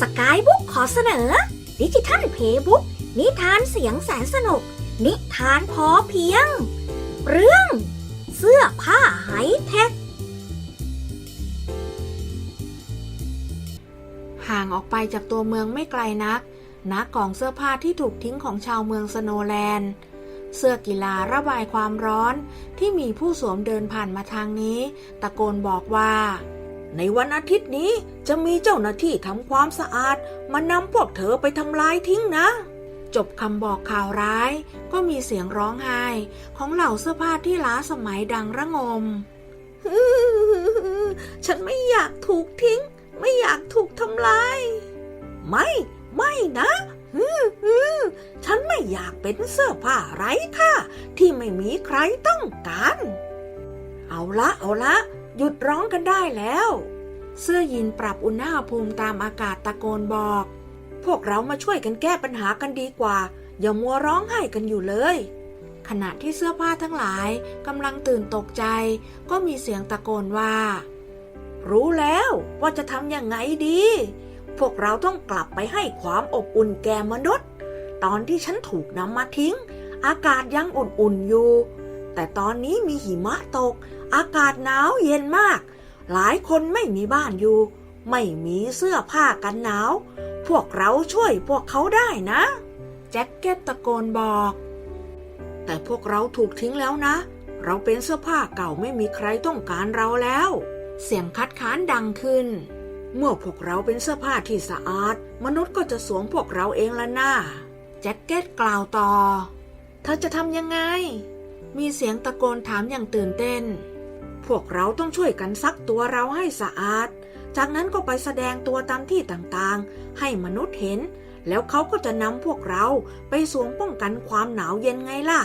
สกายบุ๊กขอเสนอ ดิจิทัลเพย์บุ๊กนิทานเสียงแสนสนุก นิทานพอเพียง เรื่อง เสื้อผ้าไหแท็กห่างออกไปจากตัวเมืองไม่ไกลนักณกล่องเสื้อผ้าที่ถูกทิ้งของชาวเมืองสโนแลนด์ เสื้อกีฬาระบายความร้อนที่มีผู้สวมเดินผ่านมาทางนี้ ตะโกนบอกว่า ในวันอาทิตย์นี้จะมีเจ้าหน้าที่ทำความสะอาด มานำพวกเธอไปทำลายทิ้งนะ จบคำบอกข่าวร้าย ก็มีเสียงร้องไห้ ของเหล่าเสื้อผ้าที่ล้าสมัยดังระงม ฉันไม่อยากถูกทิ้ง ไม่อยากถูกทำลาย ไม่ ไม่นะฉันไม่อยากเป็นเสื้อผ้าไร้ค่าที่ไม่มีใครต้องการ เอาละเอาละ หยุดร้องกันได้แล้ว เสื้อยีนปรับอุณหภูมิตามอากาศตะโกนบอก พวกเรามาช่วยกันแก้ปัญหากันดีกว่า อย่ามัวร้องไห้กันอยู่เลย ขณะที่เสื้อผ้าทั้งหลายกำลังตื่นตกใจ ก็มีเสียงตะโกนว่า รู้แล้วว่าจะทำยังไงดี พวกเราต้องกลับไปให้ความอบอุ่นแก่มนุษย์ ตอนที่ฉันถูกนำมาทิ้ง อากาศยังอุ่นๆอยู่ แต่ตอนนี้มีหิมะตก อากาศหนาวเย็นมาก หลายคนไม่มีบ้านอยู่ ไม่มีเสื้อผ้ากันหนาว พวกเราช่วยพวกเขาได้นะ แจ็คเก็ตตะโกนบอก แต่พวกเราถูกทิ้งแล้วนะ เราเป็นเสื้อผ้าเก่าไม่มีใครต้องการเราแล้ว เสียงคัดค้านดังขึ้น เมื่อพวกเราเป็นเสื้อผ้าที่สะอาด มนุษย์ก็จะสวมพวกเราเองละนะแจ็คเก็ตกล่าวต่อ เธอจะทำยังไง มีเสียงตะโกนถามอย่างตื่นเต้นพ วกเราต้องช่วยกันซักตัวเราให้สะอาด จากนั้นก็ไปแสดงตัวตามที่ต่างๆ ให้มนุษย์เห็น แล้วเขาก็จะนำพวกเราไปสวมป้องกันความหนาวเย็นไงล่ะ